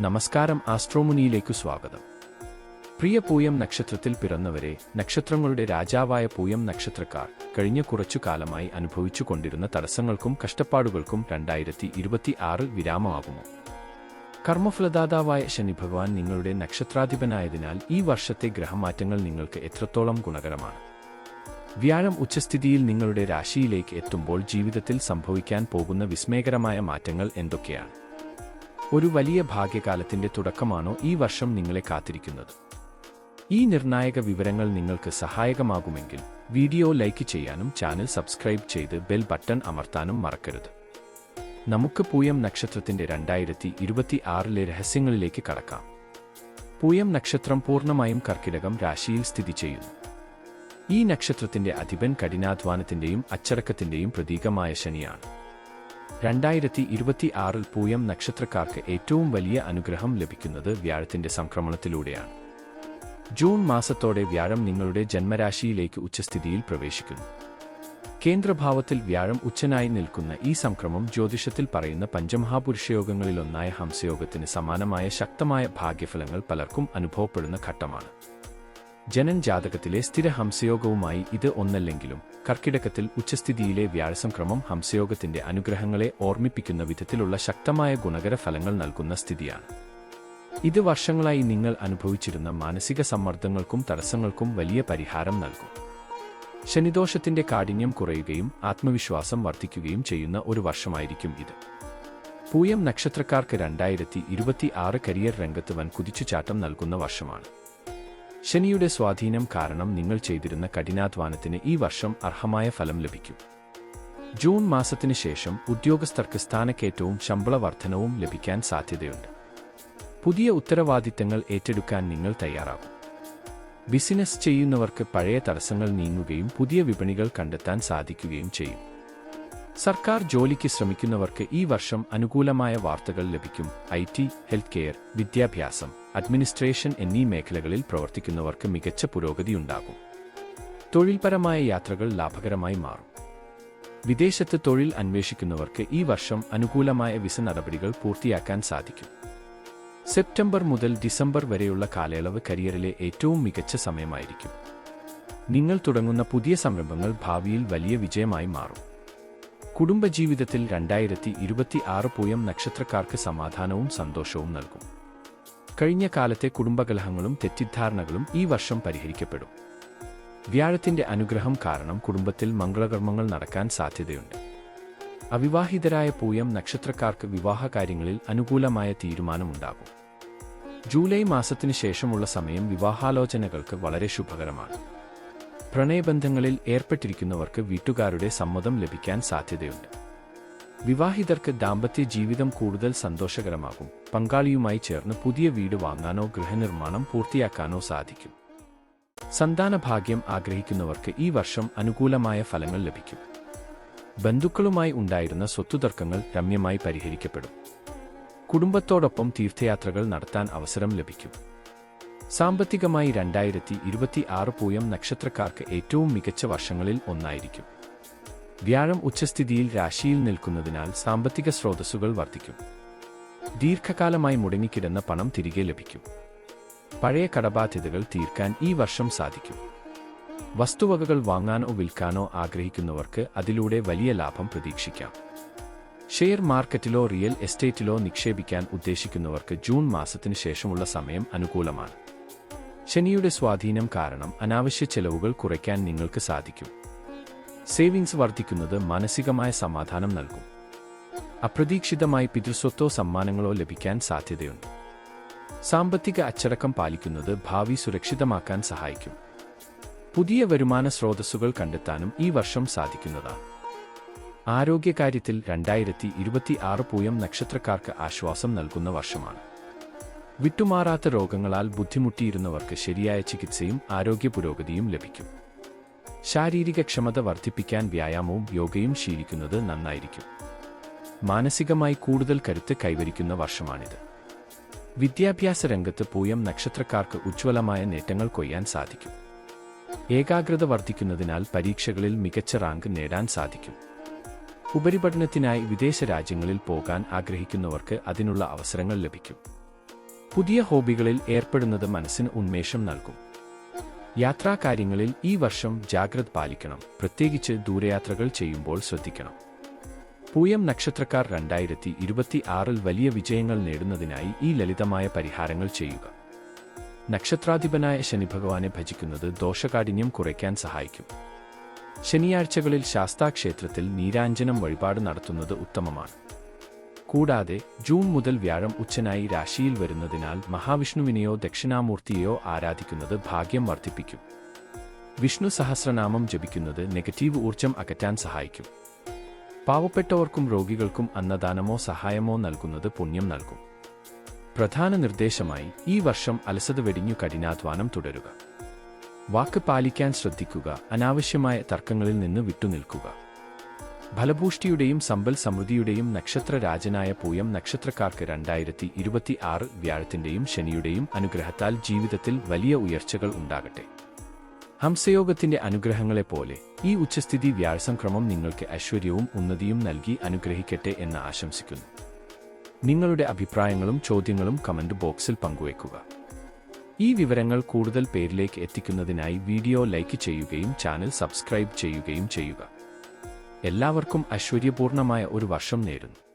നമസ്കാരം ആസ്ട്രോമുനിയിലേക്കു സ്വാഗതം. പ്രിയ പൂയം നക്ഷത്രത്തിൽ പിറന്നവരെ നക്ഷത്രങ്ങളുടെ രാജാവായ പൂയം നക്ഷത്രക്കാർ കഴിഞ്ഞ കുറച്ചു കാലമായി അനുഭവിച്ചു കൊണ്ടിരുന്ന തടസ്സങ്ങൾക്കും കഷ്ടപ്പാടുകൾക്കും രണ്ടായിരത്തി ഇരുപത്തി ആറ് വിരാമമാകുമോ? കർമ്മഫലദാതാവായ ശനി ഭഗവാൻ നിങ്ങളുടെ നക്ഷത്രാധിപനായതിനാൽ ഈ വർഷത്തെ ഗ്രഹമാറ്റങ്ങൾ നിങ്ങൾക്ക് എത്രത്തോളം ഗുണകരമാണ്? വ്യാഴം ഉച്ചസ്ഥിതിയിൽ നിങ്ങളുടെ രാശിയിലേക്ക് എത്തുമ്പോൾ ജീവിതത്തിൽ സംഭവിക്കാൻ പോകുന്ന വിസ്മയകരമായ മാറ്റങ്ങൾ എന്തൊക്കെയാണ്? ഒരു വലിയ ഭാഗ്യകാലത്തിന്റെ തുടക്കമാണോ ഈ വർഷം നിങ്ങളെ കാത്തിരിക്കുന്നത്? ഈ നിർണായക വിവരങ്ങൾ നിങ്ങൾക്ക് സഹായകമാകുമെങ്കിൽ വീഡിയോ ലൈക്ക് ചെയ്യാനും ചാനൽ സബ്സ്ക്രൈബ് ചെയ്ത് ബെൽ ബട്ടൺ അമർത്താനും മറക്കരുത്. നമുക്ക് പൂയം നക്ഷത്രത്തിന്റെ രണ്ടായിരത്തി ഇരുപത്തി ആറിലെ രഹസ്യങ്ങളിലേക്ക് കടക്കാം. പൂയം നക്ഷത്രം പൂർണമായും കർക്കിടകം രാശിയിൽ സ്ഥിതി ചെയ്യുന്നു. ഈ നക്ഷത്രത്തിന്റെ അധിപൻ കഠിനാധ്വാനത്തിന്റെയും അച്ചടക്കത്തിന്റെയും പ്രതീകമായ ശനിയാണ്. രണ്ടായിരത്തി ഇരുപത്തി ആറിൽ പൂയം നക്ഷത്രക്കാർക്ക് ഏറ്റവും വലിയ അനുഗ്രഹം ലഭിക്കുന്നത് വ്യാഴത്തിന്റെ സംക്രമണത്തിലൂടെയാണ്. ജൂൺ മാസത്തോടെ വ്യാഴം നിങ്ങളുടെ ജന്മരാശിയിലേക്ക് ഉച്ചസ്ഥിതിയിൽ പ്രവേശിക്കുന്നു. കേന്ദ്രഭാവത്തിൽ വ്യാഴം ഉച്ചനായി നിൽക്കുന്ന ഈ സംക്രമം ജ്യോതിഷത്തിൽ പറയുന്ന പഞ്ചമഹാപുരുഷയോഗങ്ങളിലൊന്നായ ഹംസയോഗത്തിന് സമാനമായ ശക്തമായ ഭാഗ്യഫലങ്ങൾ പലർക്കും അനുഭവപ്പെടുന്ന ഘട്ടമാണ്. ജനൻ ജാതകത്തിലെ സ്ഥിര ഹംസയോഗവുമായി ഇത് ഒന്നല്ലെങ്കിലും കർക്കിടകത്തിൽ ഉച്ചസ്ഥിതിയിലെ വ്യാഴസംക്രമം ഹംസയോഗത്തിന്റെ അനുഗ്രഹങ്ങളെ ഓർമ്മിപ്പിക്കുന്ന വിധത്തിലുള്ള ശക്തമായ ഗുണകര ഫലങ്ങൾ നൽകുന്ന സ്ഥിതിയാണ്. ഇത് വർഷങ്ങളായി നിങ്ങൾ അനുഭവിച്ചിരുന്ന മാനസിക സമ്മർദ്ദങ്ങൾക്കും തടസ്സങ്ങൾക്കും വലിയ പരിഹാരം നൽകും. ശനിദോഷത്തിന്റെ കാഠിന്യം കുറയുകയും ആത്മവിശ്വാസം വർദ്ധിക്കുകയും ചെയ്യുന്ന ഒരു വർഷമായിരിക്കും ഇത്. പൂയം നക്ഷത്രക്കാർക്ക് രണ്ടായിരത്തി ഇരുപത്തി ആറ് കരിയർ രംഗത്ത് വൻ കുതിച്ചുചാട്ടം നൽകുന്ന വർഷമാണ്. ശനിയുടെ സ്വാധീനം കാരണം നിങ്ങൾ ചെയ്തിരുന്ന കഠിനാധ്വാനത്തിന് ഈ വർഷം അർഹമായ ഫലം ലഭിക്കും. ജൂൺ മാസത്തിനു ശേഷം ഉദ്യോഗസ്ഥർക്ക് സ്ഥാനക്കയറ്റവും ശമ്പള വർധനവും ലഭിക്കാൻ സാധ്യതയുണ്ട്. പുതിയ ഉത്തരവാദിത്തങ്ങൾ ഏറ്റെടുക്കാൻ നിങ്ങൾ തയ്യാറാകും. ബിസിനസ് ചെയ്യുന്നവർക്ക് പഴയ തടസ്സങ്ങൾ നീങ്ങുകയും പുതിയ വിപണികൾ കണ്ടെത്താൻ സാധിക്കുകയും ചെയ്യും. സർക്കാർ ജോലിക്ക് ശ്രമിക്കുന്നവർക്ക് ഈ വർഷം അനുകൂലമായ വാർത്തകൾ ലഭിക്കും. ഐ ടി ഹെൽത്ത് കെയർ വിദ്യാഭ്യാസം അഡ്മിനിസ്ട്രേഷൻ എന്നീ മേഖലകളിൽ പ്രവർത്തിക്കുന്നവർക്ക് മികച്ച പുരോഗതിയുണ്ടാകും തൊഴിൽപരമായ യാത്രകൾ ലാഭകരമായി മാറും. വിദേശത്ത് തൊഴിൽ അന്വേഷിക്കുന്നവർക്ക് ഈ വർഷം അനുകൂലമായ വിസ നടപടികൾ പൂർത്തിയാക്കാൻ സാധിക്കും. സെപ്റ്റംബർ മുതൽ ഡിസംബർ വരെയുള്ള കാലയളവ് കരിയറിലെ ഏറ്റവും മികച്ച സമയമായിരിക്കും. നിങ്ങൾ തുടങ്ങുന്ന പുതിയ സംരംഭങ്ങൾ ഭാവിയിൽ വലിയ വിജയമായി മാറും. കുടുംബജീവിതത്തിൽ രണ്ടായിരത്തി ഇരുപത്തി ആറ് പൂയം നക്ഷത്രക്കാർക്ക് സമാധാനവും സന്തോഷവും നൽകും. കഴിഞ്ഞ കാലത്തെ കുടുംബകലഹങ്ങളും തെറ്റിദ്ധാരണകളും ഈ വർഷം പരിഹരിക്കപ്പെടും. വ്യാഴത്തിന്റെ അനുഗ്രഹം കാരണം കുടുംബത്തിൽ മംഗളകർമ്മങ്ങൾ നടക്കാൻ സാധ്യതയുണ്ട്. അവിവാഹിതരായ പൂയം നക്ഷത്രക്കാർക്ക് വിവാഹകാര്യങ്ങളിൽ അനുകൂലമായ തീരുമാനമുണ്ടാകും. ജൂലൈ മാസത്തിനു ശേഷമുള്ള സമയം വിവാഹാലോചനകൾക്ക് വളരെ ശുഭകരമാണ്. പ്രണയബന്ധങ്ങളിൽ ഏർപ്പെട്ടിരിക്കുന്നവർക്ക് വീട്ടുകാരുടെ സമ്മതം ലഭിക്കാൻ സാധ്യതയുണ്ട്. വിവാഹിതർക്ക് ദാമ്പത്യ ജീവിതം കൂടുതൽ സന്തോഷകരമാകും. പങ്കാളിയുമായി ചേർന്ന് പുതിയ വീട് വാങ്ങാനോ ഗൃഹനിർമ്മാണം പൂർത്തിയാക്കാനോ സാധിക്കും. സന്താന ഭാഗ്യം ആഗ്രഹിക്കുന്നവർക്ക് ഈ വർഷം അനുകൂലമായ ഫലങ്ങൾ ലഭിക്കും. ബന്ധുക്കളുമായി ഉണ്ടായിരുന്ന സ്വത്തുതർക്കങ്ങൾ രമ്യമായി പരിഹരിക്കപ്പെടും. കുടുംബത്തോടൊപ്പം തീർത്ഥയാത്രകൾ നടത്താൻ അവസരം ലഭിക്കും. സാമ്പത്തികമായി രണ്ടായിരത്തി ഇരുപത്തി ആറ് പൂയം നക്ഷത്രക്കാർക്ക് ഏറ്റവും മികച്ച വർഷങ്ങളിൽ ഒന്നായിരിക്കും. വ്യാഴം ഉച്ചസ്ഥിതിയിൽ രാശിയിൽ നിൽക്കുന്നതിനാൽ സാമ്പത്തിക സ്രോതസ്സുകൾ വർദ്ധിക്കും. ദീർഘകാലമായി മുടങ്ങിക്കിടന്ന പണം തിരികെ ലഭിക്കും. പഴയ കടബാധ്യതകൾ തീർക്കാൻ ഈ വർഷം സാധിക്കും. വസ്തുവകകൾ വാങ്ങാനോ വിൽക്കാനോ ആഗ്രഹിക്കുന്നവർക്ക് അതിലൂടെ വലിയ ലാഭം പ്രതീക്ഷിക്കാം. ഷെയർ മാർക്കറ്റിലോ റിയൽ എസ്റ്റേറ്റിലോ നിക്ഷേപിക്കാൻ ഉദ്ദേശിക്കുന്നവർക്ക് ജൂൺ മാസത്തിന് ശേഷമുള്ള സമയം അനുകൂലമാണ്. ശനിയുടെ സ്വാധീനം കാരണം അനാവശ്യ ചെലവുകൾ കുറയ്ക്കാൻ നിങ്ങൾക്ക് സാധിക്കും. സേവിങ്സ് വർദ്ധിക്കുന്നത് മാനസികമായ സമാധാനം നൽകും. അപ്രതീക്ഷിതമായി പിതൃസ്വത്തോ സമ്മാനങ്ങളോ ലഭിക്കാൻ സാധ്യതയുണ്ട്. സാമ്പത്തിക അച്ചടക്കം പാലിക്കുന്നത് ഭാവി സുരക്ഷിതമാക്കാൻ സഹായിക്കും. പുതിയ വരുമാന സ്രോതസ്സുകൾ കണ്ടെത്താനും ഈ വർഷം സാധിക്കുന്നതാണ്. ആരോഗ്യകാര്യത്തിൽ രണ്ടായിരത്തി ഇരുപത്തി ആറ് പൂയം നക്ഷത്രക്കാർക്ക് ആശ്വാസം നൽകുന്ന വർഷമാണ്. വിട്ടുമാറാത്ത രോഗങ്ങളാൽ ബുദ്ധിമുട്ടിയിരുന്നവർക്ക് ശരിയായ ചികിത്സയും ആരോഗ്യ പുരോഗതിയും ലഭിക്കും. ശാരീരിക ക്ഷമത വർദ്ധിപ്പിക്കാൻ വ്യായാമവും യോഗയും ശീലിക്കുന്നത് നന്നായിരിക്കും. മാനസികമായി കൂടുതൽ കരുത്ത് കൈവരിക്കുന്ന വർഷമാണിത്. വിദ്യാഭ്യാസ രംഗത്ത് പൂയം നക്ഷത്രക്കാർക്ക് ഉജ്ജ്വലമായ നേട്ടങ്ങൾ കൊയ്യാൻ സാധിക്കും. ഏകാഗ്രത വർദ്ധിക്കുന്നതിനാൽ പരീക്ഷകളിൽ മികച്ച റാങ്ക് നേടാൻ സാധിക്കും. ഉപരിപഠനത്തിനായി വിദേശ രാജ്യങ്ങളിൽ പോകാൻ ആഗ്രഹിക്കുന്നവർക്ക് അതിനുള്ള അവസരങ്ങൾ ലഭിക്കും. പുതിയ ഹോബികളിൽ ഏർപ്പെടുന്നത് മനസ്സിന് ഉന്മേഷം നൽകും. യാത്രാകാര്യങ്ങളിൽ ഈ വർഷം ജാഗ്രത പാലിക്കണം. പ്രത്യേകിച്ച് ദൂരയാത്രകൾ ചെയ്യുമ്പോൾ ശ്രദ്ധിക്കണം. പൂയം നക്ഷത്രക്കാർ രണ്ടായിരത്തി ഇരുപത്തി ആറിൽ വലിയ വിജയങ്ങൾ നേടുന്നതിനായി ഈ ലളിതമായ പരിഹാരങ്ങൾ ചെയ്യുക. നക്ഷത്രാധിപനായ ശനി ഭഗവാനെ ഭജിക്കുന്നത് ദോഷകാഠിന്യം കുറയ്ക്കാൻ സഹായിക്കും. ശനിയാഴ്ചകളിൽ ശാസ്താക്ഷേത്രത്തിൽ നീരാഞ്ജനം വഴിപാട് നടത്തുന്നത് ഉത്തമമാണ്. കൂടാതെ ജൂൺ മുതൽ വ്യാഴം ഉച്ചനായി രാശിയിൽ വരുന്നതിനാൽ മഹാവിഷ്ണുവിനെയോ ദക്ഷിണാമൂർത്തിയെയോ ആരാധിക്കുന്നത് ഭാഗ്യം വർദ്ധിപ്പിക്കും. വിഷ്ണു സഹസ്രനാമം ജപിക്കുന്നത് നെഗറ്റീവ് ഊർജം അകറ്റാൻ സഹായിക്കും. പാവപ്പെട്ടവർക്കും രോഗികൾക്കും അന്നദാനമോ സഹായമോ നൽകുന്നത് പുണ്യം നൽകും. പ്രധാന നിർദ്ദേശമായി ഈ വർഷം അലസത വെടിഞ്ഞു കഠിനാധ്വാനം തുടരുക. വാക്ക് പാലിക്കാൻ ശ്രദ്ധിക്കുക അനാവശ്യമായ തർക്കങ്ങളിൽ നിന്ന് വിട്ടുനിൽക്കുക. ഫലപുഷ്ടിയുടെയും സമ്പൽ സമൃദ്ധിയുടെയും നക്ഷത്രരാജനായ പൂയം നക്ഷത്രക്കാർക്ക് രണ്ടായിരത്തി ഇരുപത്തി ആറ് വ്യാഴത്തിന്റെയും ശനിയുടെയും അനുഗ്രഹത്താൽ ജീവിതത്തിൽ വലിയ ഉയർച്ചകൾ ഉണ്ടാകട്ടെ. ഹംസയോഗത്തിന്റെ അനുഗ്രഹങ്ങളെപ്പോലെ ഈ ഉച്ചസ്ഥിതി വ്യാഴസംക്രമം നിങ്ങൾക്ക് ഐശ്വര്യവും ഉന്നതിയും നൽകി അനുഗ്രഹിക്കട്ടെ എന്ന് ആശംസിക്കുന്നു. നിങ്ങളുടെ അഭിപ്രായങ്ങളും ചോദ്യങ്ങളും കമന്റ് ബോക്സിൽ പങ്കുവയ്ക്കുക. ഈ വിവരങ്ങൾ കൂടുതൽ പേരിലേക്ക് എത്തിക്കുന്നതിനായി വീഡിയോ ലൈക്ക് ചെയ്യുകയും ചാനൽ സബ്സ്ക്രൈബ് ചെയ്യുകയും ചെയ്യുക. എല്ലാവർക്കും ഐശ്വര്യപൂർണമായ ഒരു വർഷം നേരുന്നു.